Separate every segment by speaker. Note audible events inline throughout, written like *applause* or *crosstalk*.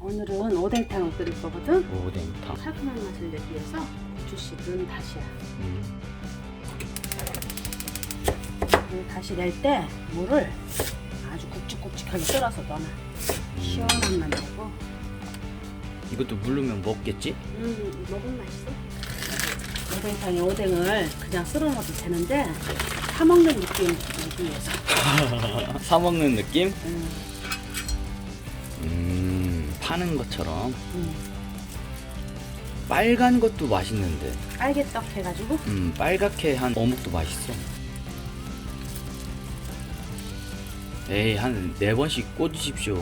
Speaker 1: 오늘은 오뎅탕을 끓일 거거든.
Speaker 2: 오뎅탕.
Speaker 1: 상큼한 맛을 내기 위해서 고추씨든 다시야.
Speaker 2: 음.
Speaker 1: 그 다시 낼 때 물을 아주 굵직굵직하게 썰어서 넣어놔. 시원한 맛 내고.
Speaker 2: 이것도 물르면 먹겠지?
Speaker 1: 음, 먹으면 맛있어. 오뎅탕에 오뎅을 그냥 썰어 넣어도 되는데 사 먹는 느낌 내기 위해서. *laughs*
Speaker 2: 사 먹는 느낌?
Speaker 1: 음,
Speaker 2: 음, 파는 것처럼.
Speaker 1: 음.
Speaker 2: 빨간 것도 맛있는데.
Speaker 1: 빨개떡 해가지고
Speaker 2: 음, 빨갛게 한 어묵도 맛있어. 에이, 한 네 번씩 꽂으십시오.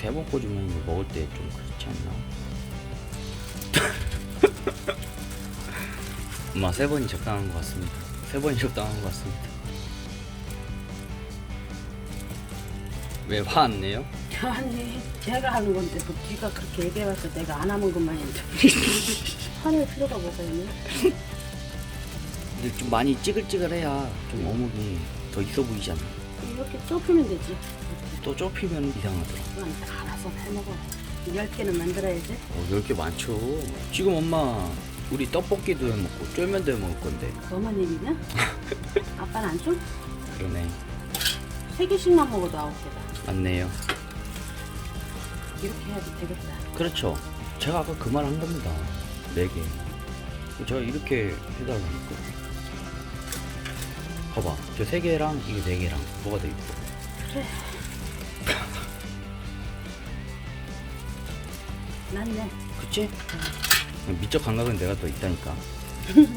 Speaker 2: 세 번 꽂으면 이거 먹을 때 좀 그렇지 않나? *laughs* 엄마, 세 번이 적당한 것 같습니다. 세 번이 적당한 것 같습니다. 왜 화 안 내요?
Speaker 1: 아니 제가 하는 건데 뭐 네가 그렇게 얘기해봐서 내가 안 하는 것만 했는데 *laughs* 화낼 필요가 뭐가 있냐?
Speaker 2: 근데 좀 많이 찌글찌글해야 좀 어묵이 더 있어 보이잖아.
Speaker 1: 이렇게 좁히면 되지.
Speaker 2: 또 좁히면 이상하더라.
Speaker 1: 그건 알아서 해먹어. 열 개는 만들어야지.
Speaker 2: 어, 10개 많죠. 지금 엄마, 우리 떡볶이도 해 먹고, 쫄면도 해 먹을 건데.
Speaker 1: 너만 얘기냐? *laughs* 아빠는 안 줘?
Speaker 2: 그러네.
Speaker 1: 세 개씩만 먹어도 아홉 개다.
Speaker 2: 맞네요.
Speaker 1: 이렇게 해야지 되겠다.
Speaker 2: 그렇죠. 제가 아까 그 말 한 겁니다. 4개. 제가 이렇게 해달라니까. 봐봐. 저 3개랑 이게 4개랑 뭐가 더 이뻐?
Speaker 1: 그래. *laughs* 낫네.
Speaker 2: 그치? 미적 감각은 내가 더 있다니까.
Speaker 1: 이렇게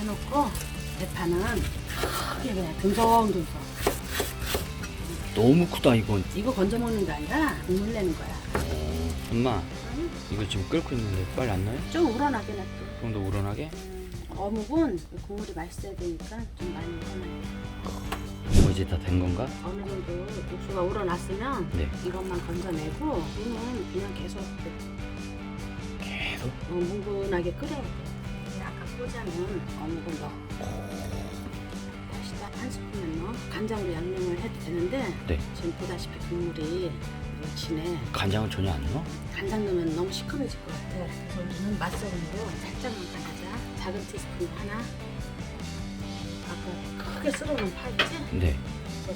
Speaker 1: 해놓고 대파는 크게 그냥 듬성듬성.
Speaker 2: 너무 크다, 이건.
Speaker 1: 이거 건져 먹는 게 아니라 국물 내는 거야.
Speaker 2: 어, 엄마, 이거 지금 끓고 있는데 빨리 안 나요?
Speaker 1: 좀 우러나게 놔둬.
Speaker 2: 좀 더 우러나게?
Speaker 1: 어묵은 국물이 맛있어야 되니까 좀 많이 우러나요.
Speaker 2: 뭐 이제 다 된 건가?
Speaker 1: 어느 정도 육수가 우러났으면
Speaker 2: 네.
Speaker 1: 이것만 건져내고 물은 그냥 계속
Speaker 2: 계속?
Speaker 1: 어, 뭉근하게 끓여야 돼. 약간 꽂아면 어묵을 넣어. 다시다 한 스푼만 넣어. 간장으로 양념을 해도 되는데
Speaker 2: 네.
Speaker 1: 지금 보다시피 국물이 진해.
Speaker 2: 간장을 전혀 안 넣어?
Speaker 1: 간장 넣으면 너무 시커매질 것 같아. 그래서 우리는 맛소금으로 살짝만 간하자. 작은 티스푼 하나. 아까 크게 썰어놓은 파 있지?
Speaker 2: 네.
Speaker 1: 그거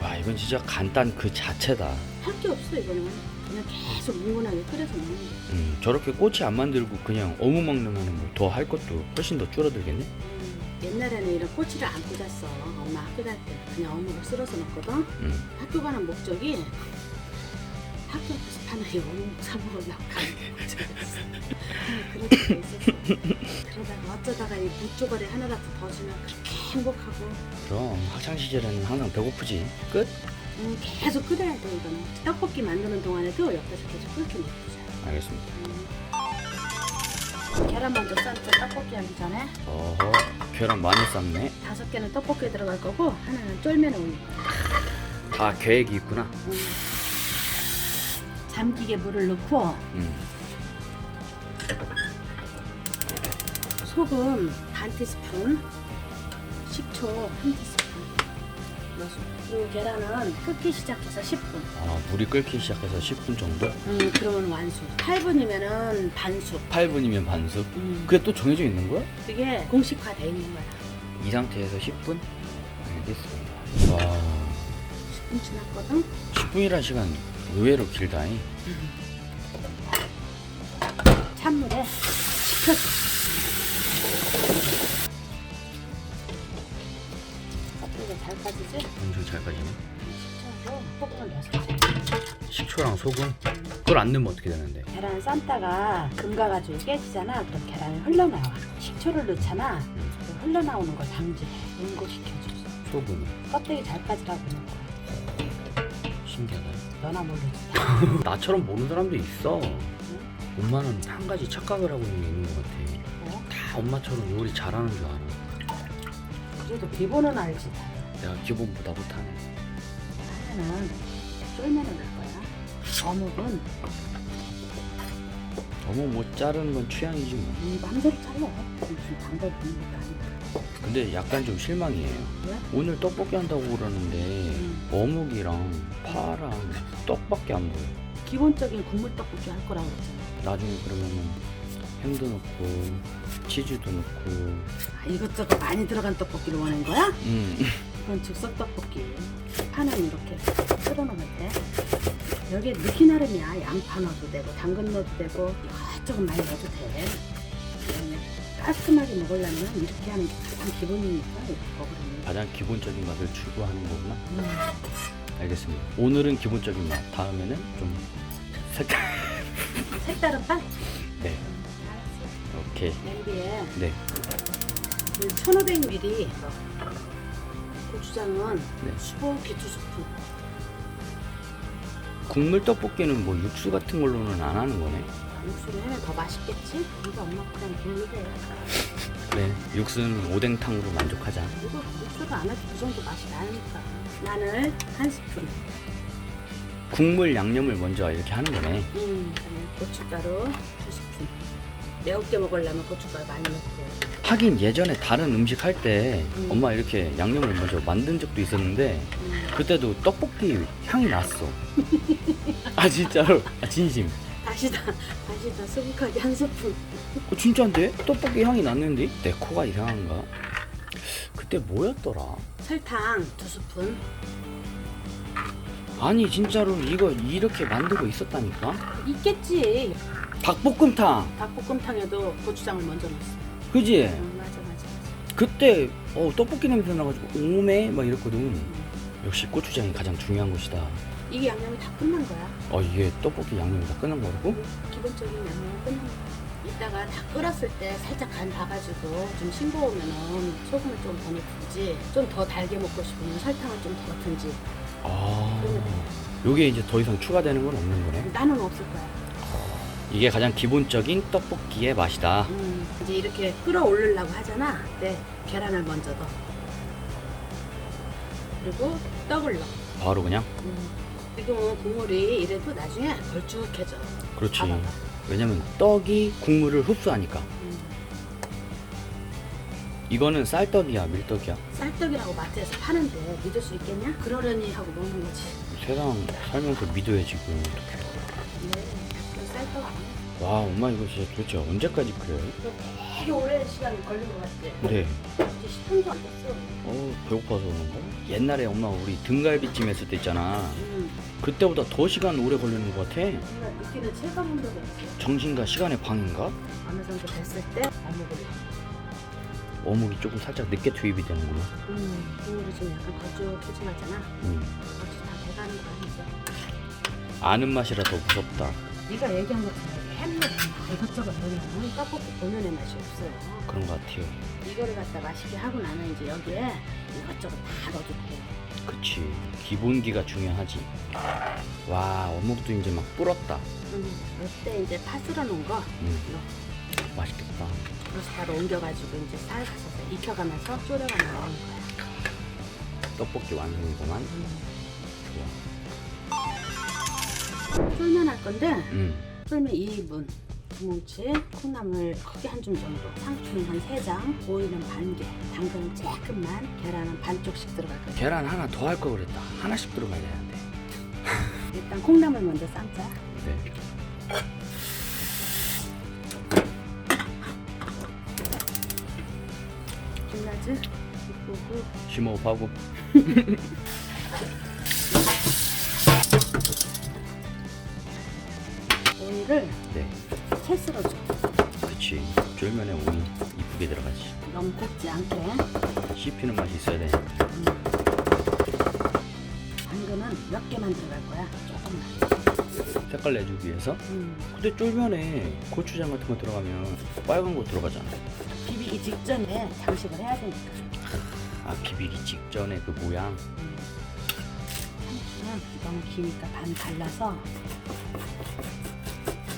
Speaker 2: 와, 이건 진짜 간단 그 자체다.
Speaker 1: 할 게 없어 이거는. 그냥 계속 뭉근하게 끓여서 먹는 거야.
Speaker 2: 음, 저렇게 꼬치 안 만들고 그냥 어묵 먹는 뭐더할 것도 훨씬 더 줄어들겠네?
Speaker 1: 음, 옛날에는 이런 꼬치를 안 꽂았어. 엄마 학교 다닐 때 그냥 어묵을 쓸어서 넣거든.
Speaker 2: 음.
Speaker 1: 학교 가는 목적이 학교 앞에서 파는 이 어묵 사 먹으려고 가는 목적이었어. 그럴 때가 있었어. 그러다가 어쩌다가 이 무조가리 하나라도 더 주면 그렇게 행복하고
Speaker 2: 그럼 학창 시절에는 항상 배고프지. 끝?
Speaker 1: 음, 계속 끓여야 돼 이거는. 떡볶이 만드는 동안에도 옆에서 계속 끓여 먹자.
Speaker 2: 알겠습니다.
Speaker 1: 음. 계란 먼저 삶자 떡볶이 하기 전에
Speaker 2: 어허, 계란 많이 삶네.
Speaker 1: 다섯 개는 떡볶이에 들어갈 거고 하나는 쫄면에 올릴 거야.
Speaker 2: 다 계획이 있구나.
Speaker 1: 음. 잠기게 물을 넣고
Speaker 2: 음.
Speaker 1: 소금 반 티스푼, 식초 한 티스푼 넣어서 그리고 계란은 끓기 시작해서 10분.
Speaker 2: 아, 물이 끓기 시작해서 10분 정도?
Speaker 1: 음 그러면 완숙. 8분이면은 반숙.
Speaker 2: 8분이면 반숙.
Speaker 1: 음
Speaker 2: 그게 또 정해져 있는 거야?
Speaker 1: 그게 공식화돼 있는 거야.
Speaker 2: 이 상태에서 10분? 알겠습니다. 와,
Speaker 1: 10분 지났거든.
Speaker 2: 10분이라는 시간 의외로 길다잉.
Speaker 1: 찬물에 식혀줘. 잘 빠지지?
Speaker 2: 엄청 잘 빠지네.
Speaker 1: 식혀서 소금을 넣어서
Speaker 2: 식초랑 소금? 그걸 안 넣으면 어떻게 되는데?
Speaker 1: 계란을 삶다가 금 가가지고 깨지잖아. 그럼 계란이 흘러나와. 식초를 넣잖아.
Speaker 2: 음.
Speaker 1: 그 흘러나오는 걸 방지해. 응고시켜줘.
Speaker 2: 소금은?
Speaker 1: 껍데기 잘 빠지라고 넣고.
Speaker 2: 신기하다.
Speaker 1: 너나 모르지. *laughs*
Speaker 2: 나처럼 모르는 사람도 있어. 엄마는 한 가지 착각을 하고 있는 게 있는 것 같아.
Speaker 1: 뭐?
Speaker 2: 다 엄마처럼 요리 잘하는 줄 알아.
Speaker 1: 그래도 기본은 알지.
Speaker 2: 내가 기본보다 못하네.
Speaker 1: 하나는 쫄면을 넣을 거야. 어묵은
Speaker 2: 너무 못 자르는 건 취향이지 뭐.
Speaker 1: 음, 맘대로 잘라. 무슨 방법 있는 것도 아니고.
Speaker 2: 근데 약간 좀 실망이에요.
Speaker 1: 왜?
Speaker 2: 오늘 떡볶이 한다고 그러는데
Speaker 1: 음.
Speaker 2: 어묵이랑 파랑 떡밖에 안 보여.
Speaker 1: 기본적인 국물 떡볶이 할 거라고 했잖아.
Speaker 2: 나중에 그러면은 햄도 넣고 치즈도 넣고
Speaker 1: 아, 이것저것 많이 들어간 떡볶이를 원하는 거야?
Speaker 2: 음
Speaker 1: 이건 즉석 떡볶이. 파는 이렇게 끓여놓으면 돼. 여기에 넣기 나름이야. 양파 넣어도 되고, 당근 넣어도 되고, 이것저것 많이 넣어도 돼. 깔끔하게 먹으려면 이렇게 하는 게 가장 기본이니까 이렇게 먹으려면.
Speaker 2: 가장 기본적인 맛을 추구하는 거구나.
Speaker 1: 음.
Speaker 2: 알겠습니다. 오늘은 기본적인 맛. 다음에는 좀 색깔. *laughs*
Speaker 1: 색다른 빵?
Speaker 2: 네.
Speaker 1: 알았어.
Speaker 2: 오케이.
Speaker 1: 냄비에
Speaker 2: 네.
Speaker 1: 그 1500ml 고추장은
Speaker 2: 네.
Speaker 1: 15 기초스푼.
Speaker 2: 국물 떡볶이는 뭐 육수 같은 걸로는 안 하는 거네.
Speaker 1: 육수를 해면 더 맛있겠지? 이거 엄마 그냥 돌려.
Speaker 2: 그래. 육수는 오뎅탕으로 만족하자.
Speaker 1: 이거 육수를 안 해도 그 정도 맛이 나니까. 마늘 한 스푼.
Speaker 2: 국물 양념을 먼저 이렇게 하는 거네.
Speaker 1: 음, 그다음에 고춧가루 두 스푼. 매운게 먹으려면 고춧가루 많이 넣고.
Speaker 2: 하긴 예전에 다른 음식 할 때
Speaker 1: 음.
Speaker 2: 엄마 이렇게 양념을 먼저 만든 적도 있었는데
Speaker 1: 음,
Speaker 2: 그때도 떡볶이 향이 났어. 아 진짜로? 아 진심.
Speaker 1: 다시 다, 다시 다 수북하게 한 스푼.
Speaker 2: 어, 진짜인데? 떡볶이 향이 났는데? 내 코가 이상한가? 그때 뭐였더라?
Speaker 1: 설탕 두 스푼.
Speaker 2: 아니 진짜로 이거 이렇게 만들고 있었다니까?
Speaker 1: 있겠지.
Speaker 2: 닭볶음탕!
Speaker 1: 닭볶음탕에도 고추장을 먼저 넣었어.
Speaker 2: 그지?
Speaker 1: 음, 맞아, 맞아, 맞아.
Speaker 2: 그때 어, 떡볶이 냄새 나가지고 오메 막 이랬거든
Speaker 1: 음.
Speaker 2: 역시 고추장이 가장 중요한 것이다
Speaker 1: 이게 양념이 다 끝난 거야.
Speaker 2: 어 이게 떡볶이 양념이 다 끝난 거라고?
Speaker 1: 기본적인 양념은 끝난 거야. 이따가 다 끓었을 때 살짝 간 봐가지고 좀 싱거우면은 소금을 좀 더 넣든지 좀 더 달게 먹고 싶으면 설탕을 좀 더 넣든지
Speaker 2: 아 요게 이제 더 이상 추가되는 건 없는 거네
Speaker 1: 나는 없을 거야.
Speaker 2: 이게 가장 기본적인 떡볶이의 맛이다
Speaker 1: 음, 이제 이렇게 끌어올리려고 하잖아. 네, 계란을 먼저 넣어. 그리고 떡을 넣어.
Speaker 2: 바로 그냥
Speaker 1: 음, 지금은 국물이 이래도 나중에 걸쭉해져.
Speaker 2: 그렇지
Speaker 1: 봐봐봐.
Speaker 2: 왜냐면 떡이 국물을 흡수하니까
Speaker 1: 음,
Speaker 2: 이거는 쌀떡이야 밀떡이야
Speaker 1: 쌀떡이라고 마트에서 파는데 믿을 수 있겠냐? 그러려니 하고 먹는 거지.
Speaker 2: 세상 살면서 믿어야지 그
Speaker 1: 네, 그 쌀떡 아니야.
Speaker 2: 와 엄마 이거 진짜 도대체 언제까지 그래?
Speaker 1: 이거 되게 오랜 시간 걸린 것 같지?
Speaker 2: 네
Speaker 1: 이제 10분도 안 됐어.
Speaker 2: 어 배고파서 그런가? 옛날에 엄마 우리 등갈비찜 했을 때 있잖아
Speaker 1: 음,
Speaker 2: 그때보다 더 시간 오래 걸리는 것 같아
Speaker 1: 정말 느끼는 체감 온도가 있어.
Speaker 2: 정신과 시간의 방인가?
Speaker 1: 어느 정도 됐을 때 어묵을.
Speaker 2: 어묵이 조금 살짝 늦게 투입이 되는구나
Speaker 1: 음, 국물이 좀 약간 걸쭉해지잖아.
Speaker 2: 음.
Speaker 1: 그렇지 다 돼가는 거야 이제.
Speaker 2: 아는 맛이라 더 무섭다
Speaker 1: 네가 얘기한 것처럼 햄을 다 이것저것 넣으면 떡볶이 본연의 맛이 없어요.
Speaker 2: 그런 것 같아요
Speaker 1: 이거를 갖다 맛있게 하고 나면 이제 여기에 이것저것 다 넣어도 돼.
Speaker 2: 그치. 기본기가 중요하지. 와 어묵도 이제 막 불었다.
Speaker 1: 음, 이때 이제 파 쓸어 놓은 거?
Speaker 2: 음. 맛있겠다.
Speaker 1: 브로스타로 옮겨가지고 이제 살살 익혀가면서 졸여가면 나오는 거야.
Speaker 2: 떡볶이 완성이구만.
Speaker 1: 음.
Speaker 2: 좋아.
Speaker 1: 쫄면 할 건데
Speaker 2: 음.
Speaker 1: 쫄면 2인분 두 뭉치 콩나물 크게 한 줌 정도 상추는 한 3장 오이는 반 개 당근은 조금만 계란은 반쪽씩 들어갈 거야
Speaker 2: 계란 하나 더 할 걸 그랬다. 하나씩 들어가야 되는데. *laughs*
Speaker 1: 일단 콩나물 먼저 삶자.
Speaker 2: 네.
Speaker 1: 김나즈 이쁘고.
Speaker 2: 심호흡하고.
Speaker 1: 오이를
Speaker 2: 네 쫄면에 오이 이쁘게 들어가지.
Speaker 1: 너무 굽지 않게.
Speaker 2: 씹히는 맛이 있어야 돼.
Speaker 1: 음. 당근은 몇 개만 들어갈 거야? 조금만.
Speaker 2: 색깔 내주기 위해서?
Speaker 1: 음.
Speaker 2: 근데 쫄면에 고추장 같은 거 들어가면 빨간 거 들어가잖아.
Speaker 1: 비비기 직전에 장식을 해야 되니까.
Speaker 2: 아 비비기 직전에 그 모양.
Speaker 1: 음. 상추는 너무 기니까 반 갈라서.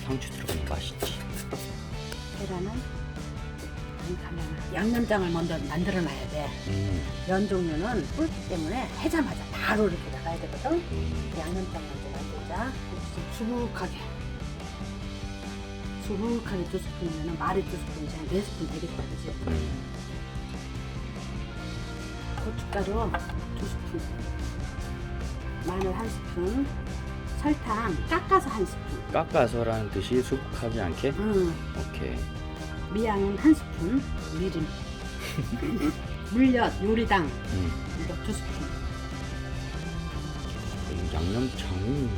Speaker 2: 상추 들어가면 맛있지
Speaker 1: 반 갈라놔 양념장을 먼저 만들어 놔야 돼
Speaker 2: 음,
Speaker 1: 면 종류는 불기 때문에 해자마자 바로 이렇게 나가야 되거든
Speaker 2: 음.
Speaker 1: 양념장 먼저 만들자 좀 수북하게 수북하게 두 스푼이면 말이 두 스푼이지 한 네 스푼 되겠다 그지?
Speaker 2: 음.
Speaker 1: 고춧가루 두 스푼 마늘 한 스푼 설탕 깎아서 한 스푼
Speaker 2: 깎아서라는 뜻이 수북하지 않게.
Speaker 1: 응.
Speaker 2: 오케이.
Speaker 1: 미양은 한 스푼 미림 *laughs* 물엿 요리당
Speaker 2: 음.
Speaker 1: 이거 두 스푼
Speaker 2: 이 양념장이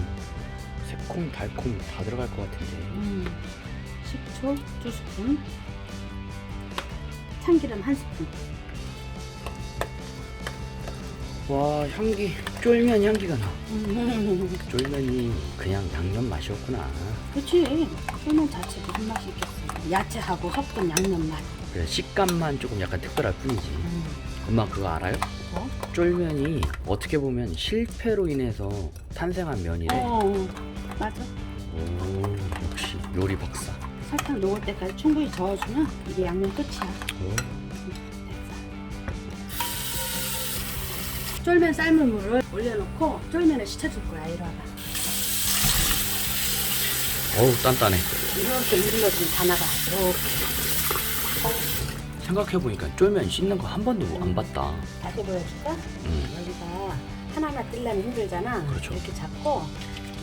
Speaker 2: 새콤 달콤 다 들어갈 것 같은데.
Speaker 1: 음. 식초 두 스푼 참기름 한 스푼
Speaker 2: 와 향기 쫄면 향기가 나.
Speaker 1: 음.
Speaker 2: 쫄면이 그냥 양념 맛이었구나.
Speaker 1: 그치 쫄면 자체도 한 맛이 있겠어 야채하고 섞은 양념 맛
Speaker 2: 그래 식감만 조금 약간 특별할 뿐이지.
Speaker 1: 음.
Speaker 2: 엄마 그거 알아요?
Speaker 1: 뭐?
Speaker 2: 쫄면이 어떻게 보면 실패로 인해서 탄생한 면이래.
Speaker 1: 어, 어 맞아
Speaker 2: 오 역시 요리 박사.
Speaker 1: 설탕 녹을 때까지 충분히 저어주면 이게 양념 끝이야
Speaker 2: 오.
Speaker 1: 쫄면 삶은 물을 올려놓고 쫄면을 씻어줄 거야 이리 와봐
Speaker 2: 어우 단단해.
Speaker 1: 이렇게 물 넣어주면 다 나가 이렇게
Speaker 2: 생각해 보니까 쫄면 씻는 거 한 번도 안 봤다.
Speaker 1: 다시 보여줄까?
Speaker 2: 음.
Speaker 1: 여기가 하나하나 뜰려면 힘들잖아
Speaker 2: 그렇죠.
Speaker 1: 이렇게 잡고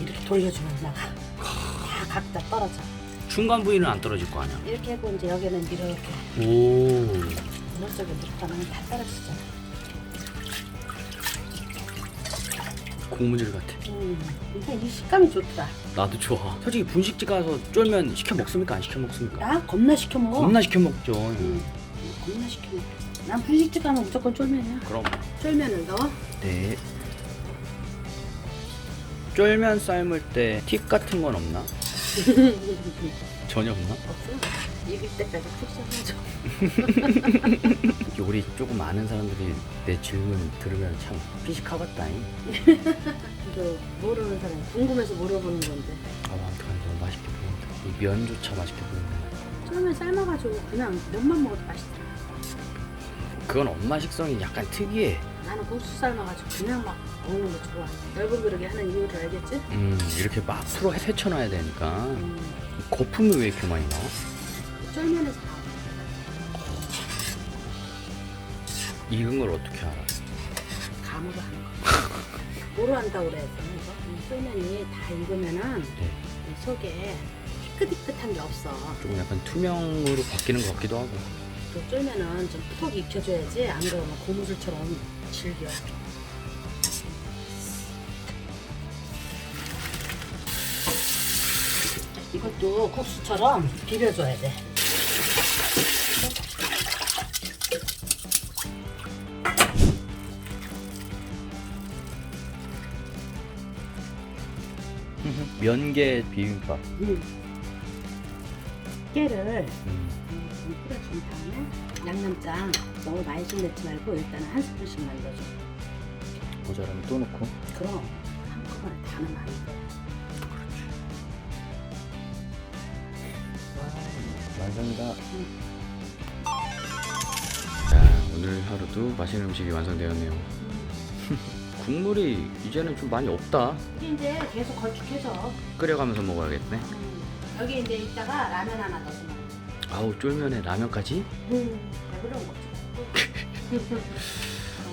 Speaker 1: 이렇게 돌려주면 나가 다 각자 떨어져
Speaker 2: 중간 부위는 안 떨어질 거 아니야.
Speaker 1: 이렇게 하고 이제 여기는 이렇게
Speaker 2: 오.
Speaker 1: 어느 쪽에 들어가면 다 떨어지잖아
Speaker 2: 고무줄 같아.
Speaker 1: 음, 그러니까 이 식감이 좋더라
Speaker 2: 나도 좋아. 솔직히 분식집 가서 쫄면 시켜 먹습니까? 안 시켜 먹습니까?
Speaker 1: 나 겁나 시켜 먹어
Speaker 2: 겁나 시켜 먹죠.
Speaker 1: 응, 겁나 시켜 먹어 난 분식집 가면 무조건 쫄면이야
Speaker 2: 그럼.
Speaker 1: 쫄면을 넣어
Speaker 2: 네. 쫄면 삶을 때 팁 같은 건 없나? 전혀 없나?
Speaker 1: 없어 익을 때까지 푹 썰어줘
Speaker 2: 요리 조금 아는 사람들이 내 질문 들으면 참 피식하겠다잉. *laughs*
Speaker 1: 이거 모르는 사람 궁금해서 물어보는 건데
Speaker 2: 아, 어떡하니 너무 맛있게 보인다. 이 면조차 맛있게 보인다.
Speaker 1: 쫄면 삶아가지고 그냥 면만 먹어도 맛있더라
Speaker 2: 그건 엄마 식성이 약간 특이해.
Speaker 1: 나는 국수 삶아가지고 그냥 막 먹는 거 좋아 넓은 그릇에 하는 이유를 알겠지?
Speaker 2: 음, 이렇게 막 풀어 헤쳐놔야 되니까.
Speaker 1: 음,
Speaker 2: 거품이 왜 이렇게 많이 나와?
Speaker 1: 쫄면에서 나오는
Speaker 2: 익은 걸 어떻게 알아?
Speaker 1: 감으로 하는 거 *laughs* 뭐로 한다고 그래 이거? 이 쫄면이 다 익으면은
Speaker 2: 네.
Speaker 1: 이 속에 희끗희끗한 게 없어
Speaker 2: 조금 약간 투명으로 바뀌는 것 같기도 하고.
Speaker 1: 그 쫄면은 좀 푹 익혀줘야지 안 그러면 고무줄처럼 질겨 이것도 국수처럼 비벼줘야 돼
Speaker 2: 면계 비빔밥.
Speaker 1: 음. 깨를
Speaker 2: 음.
Speaker 1: 음, 좀 뿌려준 다음에 양념장 너무 많이 좀 넣지 말고 일단은 한 스푼씩만 넣어줘
Speaker 2: 모자라면 또 넣고.
Speaker 1: 그럼 한꺼번에 다 넣으면 안 돼.
Speaker 2: 완성이다. 자, 오늘 하루도 맛있는 음식이 완성되었네요. *laughs* 국물이 이제는 좀 많이 없다.
Speaker 1: 이게 이제 계속 걸쭉해져.
Speaker 2: 끓여가면서 먹어야겠네.
Speaker 1: 음, 여기 이제 이따가 라면 하나 넣어서 먹어.
Speaker 2: 아우 쫄면에 라면까지?
Speaker 1: 음, 배부른 거지.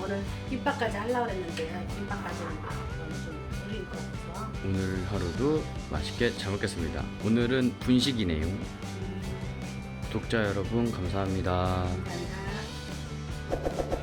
Speaker 1: 오늘 김밥까지 하려고 했는데 김밥까지는 너무 좀 무리일 것 같아서.
Speaker 2: 오늘 하루도 맛있게 잘 먹겠습니다. 오늘은 분식이네요.
Speaker 1: 음,
Speaker 2: 구독자 여러분 감사합니다.
Speaker 1: 감사합니다.